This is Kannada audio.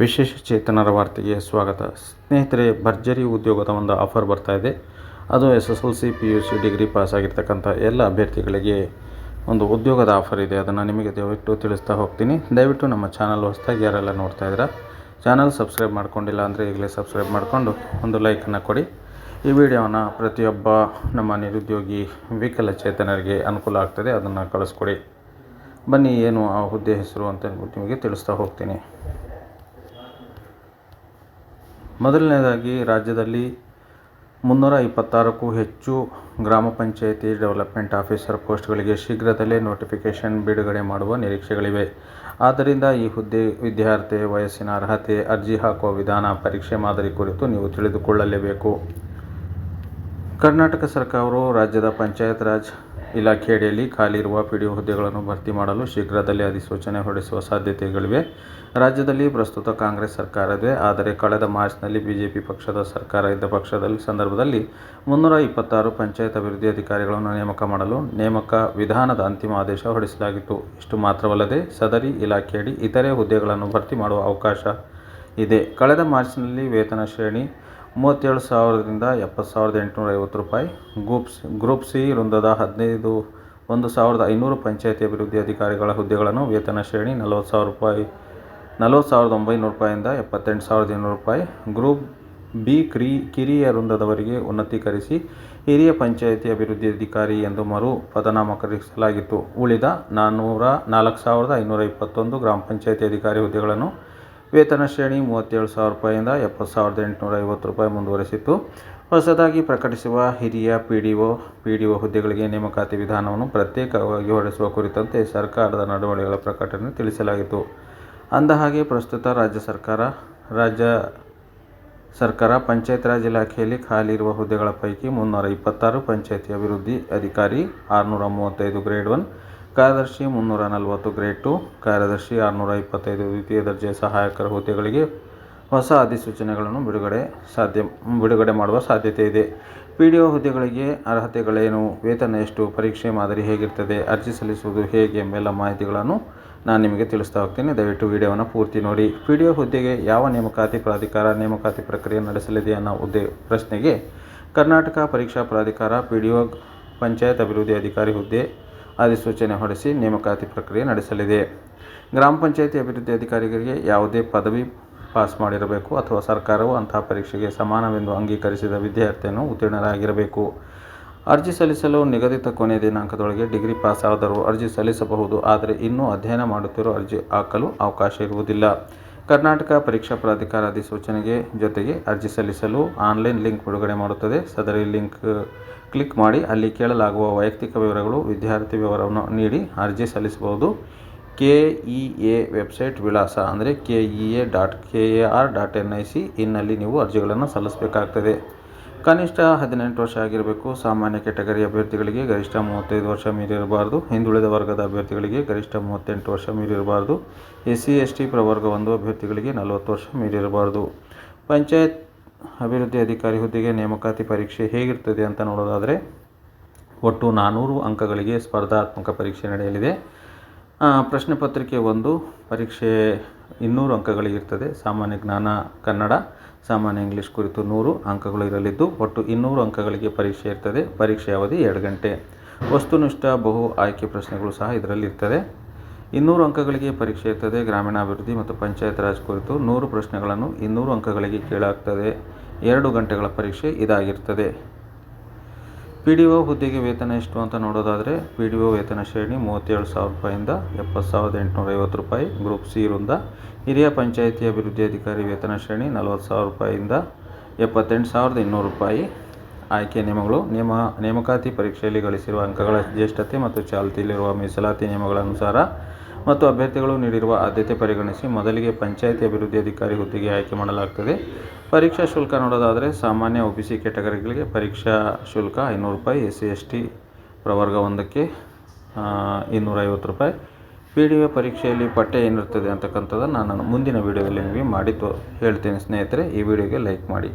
ವಿಶೇಷ ಚೇತನರ ವಾರ್ತೆಗೆ ಸ್ವಾಗತ. ಸ್ನೇಹಿತರೆ, ಭರ್ಜರಿ ಉದ್ಯೋಗದ ಒಂದು ಆಫರ್ ಬರ್ತಾ ಇದೆ. ಅದು S S L C P U C degree pass ಆಗಿರ್ತಕ್ಕಂಥ ಎಲ್ಲ ಅಭ್ಯರ್ಥಿಗಳಿಗೆ ಒಂದು ಉದ್ಯೋಗದ ಆಫರ್ ಇದೆ. ಅದನ್ನು ನಿಮಗೆ ದಯವಿಟ್ಟು ತಿಳಿಸ್ತಾ ಹೋಗ್ತೀನಿ. ದಯವಿಟ್ಟು ನಮ್ಮ ಚಾನಲ್ ಹೊಸದಾಗಿ ಯಾರೆಲ್ಲ ನೋಡ್ತಾ ಇದ್ದೀರಾ, ಚಾನಲ್ ಸಬ್ಸ್ಕ್ರೈಬ್ ಮಾಡ್ಕೊಂಡಿಲ್ಲ ಅಂದರೆ ಈಗಲೇ ಸಬ್ಸ್ಕ್ರೈಬ್ ಮಾಡಿಕೊಂಡು ಒಂದು ಲೈಕನ್ನು ಕೊಡಿ. ಈ ವಿಡಿಯೋನ ಪ್ರತಿಯೊಬ್ಬ ನಮ್ಮ ನಿರುದ್ಯೋಗಿ ವಿಕಲಚೇತನರಿಗೆ ಅನುಕೂಲ ಆಗ್ತದೆ. ಅದನ್ನು ಕಳಿಸ್ಕೊಡಿ. ಬನ್ನಿ, ಏನು ಆ ಹುದ್ದೆ ಹೆಸರು ಅಂತ ನಿಮಗೆ ತಿಳಿಸ್ತಾ ಹೋಗ್ತೀನಿ. ಮೊದಲನೇದಾಗಿ ರಾಜ್ಯದಲ್ಲಿ ಮುನ್ನೂರ ಇಪ್ಪತ್ತಾರಕ್ಕೂ ಹೆಚ್ಚು ಗ್ರಾಮ ಪಂಚಾಯಿತಿ ಡೆವಲಪ್ಮೆಂಟ್ ಆಫೀಸರ್ ಪೋಸ್ಟ್ಗಳಿಗೆ ಶೀಘ್ರದಲ್ಲೇ ನೋಟಿಫಿಕೇಷನ್ ಬಿಡುಗಡೆ ಮಾಡುವ ನಿರೀಕ್ಷೆಗಳಿವೆ. ಆದ್ದರಿಂದ ಈ ಹುದ್ದೆ ವಿದ್ಯಾರ್ಥಿ ವಯಸ್ಸಿನ ಅರ್ಹತೆ, ಅರ್ಜಿ ಹಾಕುವ ವಿಧಾನ, ಪರೀಕ್ಷೆ ಮಾದರಿ ಕುರಿತು ನೀವು ತಿಳಿದುಕೊಳ್ಳಲೇಬೇಕು. ಕರ್ನಾಟಕ ಸರ್ಕಾರವು ರಾಜ್ಯದ ಪಂಚಾಯತ್ ರಾಜ್ ಇಲಾಖೆ ಅಡಿಯಲ್ಲಿ ಖಾಲಿ ಇರುವ ಪಿ ಡಿ ಹುದ್ದೆಗಳನ್ನು ಭರ್ತಿ ಮಾಡಲು ಶೀಘ್ರದಲ್ಲೇ ಅಧಿಸೂಚನೆ ಹೊರಡಿಸುವ ಸಾಧ್ಯತೆಗಳಿವೆ. ರಾಜ್ಯದಲ್ಲಿ ಪ್ರಸ್ತುತ ಕಾಂಗ್ರೆಸ್ ಸರ್ಕಾರವಿದೆ. ಆದರೆ ಕಳೆದ ಮಾರ್ಚ್ನಲ್ಲಿ ಬಿಜೆಪಿ ಪಕ್ಷದ ಸರ್ಕಾರ ಇದ್ದ ಪಕ್ಷದಲ್ಲಿ ಸಂದರ್ಭದಲ್ಲಿ ಮುನ್ನೂರ ಇಪ್ಪತ್ತಾರು ಪಂಚಾಯತ್ ಅಭಿವೃದ್ಧಿ ಅಧಿಕಾರಿಗಳನ್ನು ನೇಮಕ ಮಾಡಲು ನೇಮಕ ವಿಧಾನದ ಅಂತಿಮ ಆದೇಶ ಹೊರಡಿಸಲಾಗಿತ್ತು. ಇಷ್ಟು ಮಾತ್ರವಲ್ಲದೆ ಸದರಿ, ಇಲಾಖೆಯಡಿ ಇತರೆ ಹುದ್ದೆಗಳನ್ನು ಭರ್ತಿ ಮಾಡುವ ಅವಕಾಶ ಇದೆ. ಕಳೆದ ಮಾರ್ಚ್ನಲ್ಲಿ ವೇತನ ಶ್ರೇಣಿ ಮೂವತ್ತೇಳು ಸಾವಿರದಿಂದ ಎಪ್ಪತ್ತು ಸಾವಿರದ ಎಂಟುನೂರ ಐವತ್ತು ರೂಪಾಯಿ. ಗ್ರೂಪ್ಸ್ ಗ್ರೂಪ್ ಸಿ ವೃಂದದ ಹದಿನೈದು, ಒಂದು ಸಾವಿರದ ಐನೂರು ಪಂಚಾಯಿತಿ ಅಭಿವೃದ್ಧಿ ಅಧಿಕಾರಿಗಳ ಹುದ್ದೆಗಳನ್ನು ವೇತನ ಶ್ರೇಣಿ ನಲವತ್ತು ಸಾವಿರ ರೂಪಾಯಿ, ನಲವತ್ತು ಸಾವಿರದ ಒಂಬೈನೂರು ರೂಪಾಯಿಂದ ಎಪ್ಪತ್ತೆಂಟು ಸಾವಿರದ ಇನ್ನೂರು ರೂಪಾಯಿ. ಗ್ರೂಪ್ ಬಿ ಕ್ರಿ, ಕಿರಿಯ ವೃಂದದವರಿಗೆ ಉನ್ನತೀಕರಿಸಿ ಹಿರಿಯ ಪಂಚಾಯಿತಿ ಅಭಿವೃದ್ಧಿ ಅಧಿಕಾರಿ ಎಂದು ಮರು ಪದನಾಮಕರಿಸಲಾಗಿತ್ತು. ಉಳಿದ ನಾನ್ನೂರ ನಾಲ್ಕು ಸಾವಿರದ ಐನೂರ ಇಪ್ಪತ್ತೊಂದು ಗ್ರಾಮ ಪಂಚಾಯಿತಿ ಅಧಿಕಾರಿ ಹುದ್ದೆಗಳನ್ನು ವೇತನ ಶ್ರೇಣಿ ಮೂವತ್ತೇಳು ಸಾವಿರ ರೂಪಾಯಿಂದ ಎಪ್ಪತ್ತು ಸಾವಿರದ ಎಂಟುನೂರ ಐವತ್ತು ರೂಪಾಯಿ ಮುಂದುವರೆಸಿತ್ತು. ಹೊಸದಾಗಿ ಪ್ರಕಟಿಸುವ ಹಿರಿಯ P D O, P D O ಹುದ್ದೆಗಳಿಗೆ ನೇಮಕಾತಿ ವಿಧಾನವನ್ನು ಪ್ರತ್ಯೇಕವಾಗಿ ಹೊರಡಿಸುವ ಕುರಿತಂತೆ ಸರ್ಕಾರದ ನಡವಳಿಕೆಗಳ ಪ್ರಕಟಣೆ ತಿಳಿಸಲಾಗಿತ್ತು ಅಂದಹಾಗೆ ಪ್ರಸ್ತುತ ರಾಜ್ಯ ಸರ್ಕಾರ ರಾಜ್ಯ ಸರ್ಕಾರ ಪಂಚಾಯತ್ ರಾಜ್ ಇಲಾಖೆಯಲ್ಲಿ ಖಾಲಿ ಇರುವ ಹುದ್ದೆಗಳ ಪೈಕಿ ಮುನ್ನೂರ ಇಪ್ಪತ್ತಾರು ಪಂಚಾಯತಿ ಅಭಿವೃದ್ಧಿ ಅಧಿಕಾರಿ, ಆರುನೂರ ಮೂವತ್ತೈದು ಗ್ರೇಡ್ ಒನ್ ಕಾರ್ಯದರ್ಶಿ ಮುನ್ನೂರ ನಲವತ್ತು ಗ್ರೇಡ್ ಟು, ಕಾರ್ಯದರ್ಶಿ ಆರುನೂರ ಇಪ್ಪತ್ತೈದು ದ್ವಿತೀಯ ದರ್ಜೆ ಸಹಾಯಕರ ಹುದ್ದೆಗಳಿಗೆ ಹೊಸ ಅಧಿಸೂಚನೆಗಳನ್ನು ಬಿಡುಗಡೆ ಸಾಧ್ಯ, ಬಿಡುಗಡೆ ಮಾಡುವ ಸಾಧ್ಯತೆ ಇದೆ. ಪಿ ಡಿ ಒ ಹುದ್ದೆಗಳಿಗೆ ಅರ್ಹತೆಗಳೇನು? ವೇತನ ಎಷ್ಟು? ಪರೀಕ್ಷೆ ಮಾದರಿ ಹೇಗಿರ್ತದೆ? ಅರ್ಜಿ ಸಲ್ಲಿಸುವುದು ಹೇಗೆ ಎಂಬೆಲ್ಲ ಮಾಹಿತಿಗಳನ್ನು ನಾನು ನಿಮಗೆ ತಿಳಿಸ್ತಾ ಹೋಗ್ತೀನಿ. ದಯವಿಟ್ಟು ವಿಡಿಯೋವನ್ನು ಪೂರ್ತಿ ನೋಡಿ. ಪಿ ಡಿ ಒ ಹುದ್ದೆಗೆ ಯಾವ ನೇಮಕಾತಿ ಪ್ರಾಧಿಕಾರ ನೇಮಕಾತಿ ಪ್ರಕ್ರಿಯೆ ನಡೆಸಲಿದೆ ಅನ್ನೋ ಹುದ್ದೆ ಪ್ರಶ್ನೆಗೆ ಕರ್ನಾಟಕ ಪರೀಕ್ಷಾ ಪ್ರಾಧಿಕಾರ ಪಿ ಡಿ ಒ ಪಂಚಾಯತ್ ಅಭಿವೃದ್ಧಿ ಅಧಿಕಾರಿ ಹುದ್ದೆ ಅಧಿಸೂಚನೆ ಹೊರಡಿಸಿ ನೇಮಕಾತಿ ಪ್ರಕ್ರಿಯೆ ನಡೆಸಲಿದೆ. ಗ್ರಾಮ ಪಂಚಾಯಿತಿ ಅಭಿವೃದ್ಧಿ ಅಧಿಕಾರಿಗಳಿಗೆ ಯಾವುದೇ ಪದವಿ ಪಾಸ್ ಮಾಡಿರಬೇಕು ಅಥವಾ ಸರ್ಕಾರವು ಅಂತಹ ಪರೀಕ್ಷೆಗೆ ಸಮಾನವೆಂದು ಅಂಗೀಕರಿಸಿದ ವಿದ್ಯಾರ್ಥಿಯನ್ನು ಉತ್ತೀರ್ಣರಾಗಿರಬೇಕು. ಅರ್ಜಿ ಸಲ್ಲಿಸಲು ನಿಗದಿತ ಕೊನೆಯ ದಿನಾಂಕದೊಳಗೆ ಡಿಗ್ರಿ ಪಾಸ್ ಆದರೂ ಅರ್ಜಿ ಸಲ್ಲಿಸಬಹುದು, ಆದರೆ ಇನ್ನೂ ಅಧ್ಯಯನ ಮಾಡುತ್ತಿರುವ ಅರ್ಜಿ ಹಾಕಲು ಅವಕಾಶ ಇರುವುದಿಲ್ಲ. ಕರ್ನಾಟಕ ಪರೀಕ್ಷಾ ಪ್ರಾಧಿಕಾರ ಅಧಿಸೂಚನೆಗೆ ಜೊತೆಗೆ ಅರ್ಜಿ ಸಲ್ಲಿಸಲು ಆನ್ಲೈನ್ ಲಿಂಕ್ ಬಿಡುಗಡೆ ಮಾಡುತ್ತದೆ. ಸದರಿ ಲಿಂಕ್ ಕ್ಲಿಕ್ ಮಾಡಿ ಅಲ್ಲಿ ಕೇಳಲಾಗುವ ವೈಯಕ್ತಿಕ ವಿವರಗಳು, ವಿದ್ಯಾರ್ಥಿ ವಿವರವನ್ನು ನೀಡಿ ಅರ್ಜಿ ಸಲ್ಲಿಸಬಹುದು. ಕೆ ಇ ಎ ವೆಬ್ಸೈಟ್ ವಿಳಾಸ ಅಂದರೆ K E A dot K A R dot N I C ಇನ್ನಲ್ಲಿ ನೀವು ಅರ್ಜಿಗಳನ್ನು ಸಲ್ಲಿಸಬೇಕಾಗ್ತದೆ. ಕನಿಷ್ಠ ಹದಿನೆಂಟು ವರ್ಷ ಆಗಿರಬೇಕು. ಸಾಮಾನ್ಯ ಕೆಟಗರಿ ಅಭ್ಯರ್ಥಿಗಳಿಗೆ ಗರಿಷ್ಠ ಮೂವತ್ತೈದು ವರ್ಷ ಮೀರಿರಬಾರ್ದು. ಹಿಂದುಳಿದ ವರ್ಗದ ಅಭ್ಯರ್ಥಿಗಳಿಗೆ ಗರಿಷ್ಠ ಮೂವತ್ತೆಂಟು ವರ್ಷ ಮೀರಿರಬಾರ್ದು. ಎಸ್ ಸಿ ಎಸ್ ಟಿ ಪ್ರವರ್ಗ ಒಂದು ಅಭ್ಯರ್ಥಿಗಳಿಗೆ ನಲವತ್ತು ವರ್ಷ ಮೀರಿರಬಾರ್ದು. ಪಂಚಾಯತ್ ಅಭಿವೃದ್ಧಿ ಅಧಿಕಾರಿ ಹುದ್ದೆಗೆ ನೇಮಕಾತಿ ಪರೀಕ್ಷೆ ಹೇಗಿರ್ತದೆ ಅಂತ ನೋಡೋದಾದರೆ ಒಟ್ಟು ನಾನ್ನೂರು ಅಂಕಗಳಿಗೆ ಸ್ಪರ್ಧಾತ್ಮಕ ಪರೀಕ್ಷೆ ನಡೆಯಲಿದೆ. ಪ್ರಶ್ನೆ ಪತ್ರಿಕೆ ಒಂದು, ಪರೀಕ್ಷೆ ಇನ್ನೂರು ಅಂಕಗಳಿಗಿರ್ತದೆ ಸಾಮಾನ್ಯ ಜ್ಞಾನ ಕನ್ನಡ, ಸಾಮಾನ್ಯ ಇಂಗ್ಲೀಷ್ ಕುರಿತು ನೂರು ಅಂಕಗಳು ಇರಲಿದ್ದು, ಒಟ್ಟು ಇನ್ನೂರು ಅಂಕಗಳಿಗೆ ಪರೀಕ್ಷೆ ಇರ್ತದೆ. ಪರೀಕ್ಷೆ ಅವಧಿ ಎರಡು ಗಂಟೆ. ವಸ್ತುನಿಷ್ಠ, ಬಹು ಆಯ್ಕೆ ಪ್ರಶ್ನೆಗಳು ಸಹ ಇದರಲ್ಲಿ ಇರ್ತದೆ ಇನ್ನೂರು ಅಂಕಗಳಿಗೆ ಪರೀಕ್ಷೆ ಇರ್ತದೆ ಗ್ರಾಮೀಣಾಭಿವೃದ್ಧಿ ಮತ್ತು ಪಂಚಾಯತ್ ರಾಜ್ ಕುರಿತು ನೂರು ಪ್ರಶ್ನೆಗಳನ್ನು ಇನ್ನೂರು ಅಂಕಗಳಿಗೆ ಕೇಳಾಗ್ತದೆ. ಎರಡು ಗಂಟೆಗಳ ಪರೀಕ್ಷೆ ಇದಾಗಿರ್ತದೆ. ಪಿ ಡಿ ಒ ಹುದ್ದೆಗೆ ವೇತನ ಎಷ್ಟು ಅಂತ ನೋಡೋದಾದರೆ ಪಿ ಡಿ ಒ ವೇತನ ಶ್ರೇಣಿ ಮೂವತ್ತೇಳು ಸಾವಿರ ರೂಪಾಯಿಂದ ಎಪ್ಪತ್ತು ಸಾವಿರದ ಎಂಟುನೂರ ಐವತ್ತು ರೂಪಾಯಿ, ಗ್ರೂಪ್ ಸಿ ವೃಂದ. ಹಿರಿಯ ಪಂಚಾಯಿತಿ ಅಭಿವೃದ್ಧಿ ಅಧಿಕಾರಿ ವೇತನ ಶ್ರೇಣಿ ನಲವತ್ತು ಸಾವಿರ ರೂಪಾಯಿಂದ ಎಪ್ಪತ್ತೆಂಟು ಸಾವಿರದ ಇನ್ನೂರು ರೂಪಾಯಿ. ಆಯ್ಕೆ ನಿಯಮಗಳು ನೇಮ ನೇಮಕಾತಿ ಪರೀಕ್ಷೆಯಲ್ಲಿ ಗಳಿಸಿರುವ ಅಂಕಗಳ ಜ್ಯೇಷ್ಠತೆ ಮತ್ತು ಚಾಲ್ತಿಯಲ್ಲಿರುವ ಮೀಸಲಾತಿ ನಿಯಮಗಳ ಅನುಸಾರ ಮತ್ತು ಅಭ್ಯರ್ಥಿಗಳು ನೀಡಿರುವ ಆದ್ಯತೆ ಪರಿಗಣಿಸಿ ಮೊದಲಿಗೆ ಪಂಚಾಯಿತಿ ಅಭಿವೃದ್ಧಿ ಅಧಿಕಾರಿ ಹುದ್ದೆಗೆ ಆಯ್ಕೆ ಮಾಡಲಾಗ್ತದೆ. ಪರೀಕ್ಷಾ ಶುಲ್ಕ ನೋಡೋದಾದರೆ ಸಾಮಾನ್ಯ ಒ ಬಿ ಸಿ ಕೆಟಗರಿಗಳಿಗೆ ಪರೀಕ್ಷಾ ಶುಲ್ಕ ಐನೂರು ರೂಪಾಯಿ ಎಸ್ ಸಿ ಎಸ್ ಟಿ ಪ್ರವರ್ಗ ಒಂದಕ್ಕೆ ಇನ್ನೂರೈವತ್ತು ರೂಪಾಯಿ ಪಿ ಡಿ ಒ ಪರೀಕ್ಷೆಯಲ್ಲಿ ಪಠ್ಯ ಏನಿರ್ತದೆ ಅಂತಕ್ಕಂಥದ್ದನ್ನು ನಾನು ಮುಂದಿನ ವೀಡಿಯೋದಲ್ಲಿ ನಿಮಗೆ ಮಾಡಿ ತೋ, ಹೇಳ್ತೇನೆ ಸ್ನೇಹಿತರೆ. ಈ ವಿಡಿಯೋಗೆ ಲೈಕ್ ಮಾಡಿ.